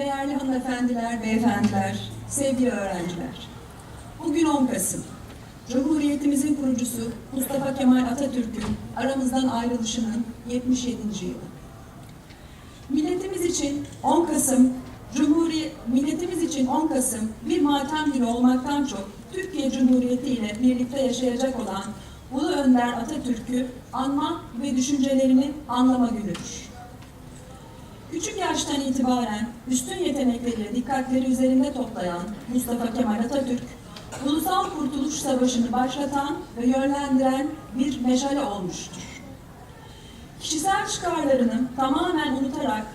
Değerli hanımefendiler, beyefendiler, sevgili öğrenciler. Bugün 10 Kasım. Cumhuriyetimizin kurucusu Mustafa Kemal Atatürk'ün aramızdan ayrılışının 77. yılı. Milletimiz için 10 Kasım, Cumhuriyet, milletimiz için 10 Kasım bir matem günü olmaktan çok Türkiye Cumhuriyeti ile birlikte yaşayacak olan Ulu Önder Atatürk'ü anma ve düşüncelerini anlama günüdür. Küçük yaştan itibaren üstün yetenekleriyle dikkatleri üzerinde toplayan Mustafa Kemal Atatürk, Ulusal Kurtuluş Savaşı'nı başlatan ve yönlendiren bir meşale olmuştur. Kişisel çıkarlarını tamamen unutarak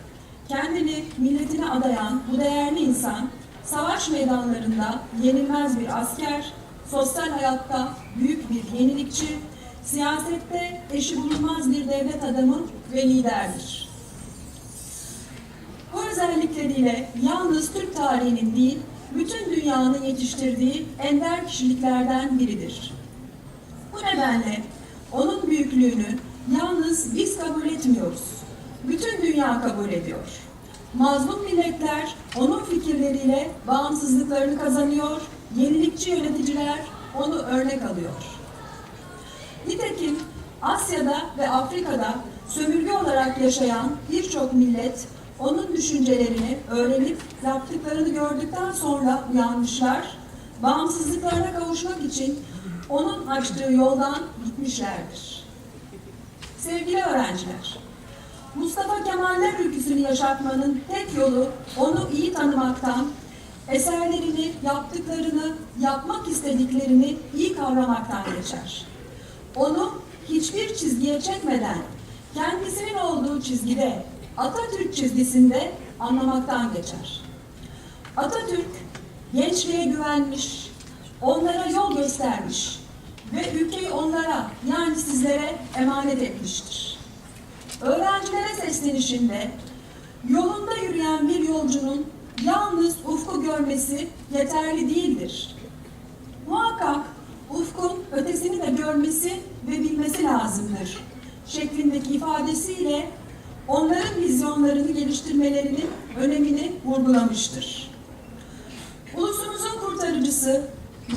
kendini milletine adayan bu değerli insan, savaş meydanlarında yenilmez bir asker, sosyal hayatta büyük bir yenilikçi, siyasette eşi bulunmaz bir devlet adamı ve liderdir. Özellikleriyle yalnız Türk tarihinin değil, bütün dünyanın yetiştirdiği ender kişiliklerden biridir. Bu nedenle onun büyüklüğünü yalnız biz kabul etmiyoruz. Bütün dünya kabul ediyor. Mazlum milletler onun fikirleriyle bağımsızlıklarını kazanıyor, yenilikçi yöneticiler onu örnek alıyor. Nitekim Asya'da ve Afrika'da sömürge olarak yaşayan birçok millet onun düşüncelerini öğrenip yaptıklarını gördükten sonra uyanmışlar, bağımsızlıklarına kavuşmak için onun açtığı yoldan gitmişlerdir. Sevgili öğrenciler, Mustafa Kemaller ülküsünü yaşatmanın tek yolu onu iyi tanımaktan, eserlerini, yaptıklarını, yapmak istediklerini iyi kavramaktan geçer. Onu hiçbir çizgiye çekmeden, kendisinin olduğu çizgide, Atatürk çizgisinde anlamaktan geçer. Atatürk, gençliğe güvenmiş, onlara yol göstermiş ve ülkeyi onlara yani sizlere emanet etmiştir. Öğrencilere seslenişinde yolunda yürüyen bir yolcunun yalnız ufku görmesi yeterli değildir. Muhakkak ufkun ötesini de görmesi ve bilmesi lazımdır şeklindeki ifadesiyle onların vizyonlarını geliştirmelerinin önemini vurgulamıştır. Ulusumuzun kurtarıcısı,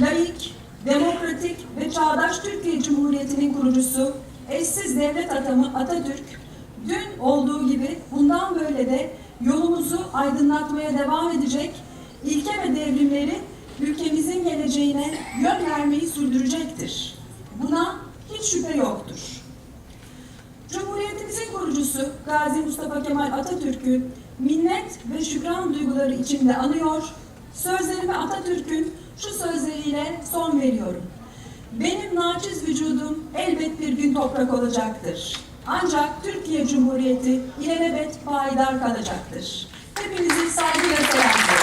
laik, demokratik ve çağdaş Türkiye Cumhuriyeti'nin kurucusu, eşsiz devlet adamı Atatürk, dün olduğu gibi bundan böyle de yolumuzu aydınlatmaya devam edecek, ilke ve devrimleri ülkemizin geleceğine yön vermeyi sürdürecektir. Buna hiç şüphe yoktur. Kurucusu Gazi Mustafa Kemal Atatürk'ü minnet ve şükran duyguları içinde anıyor, sözlerime Atatürk'ün şu sözleriyle son veriyorum. Benim naçiz vücudum elbet bir gün toprak olacaktır. Ancak Türkiye Cumhuriyeti ilelebet payidar kalacaktır. Hepinizi saygıyla selamlıyorum.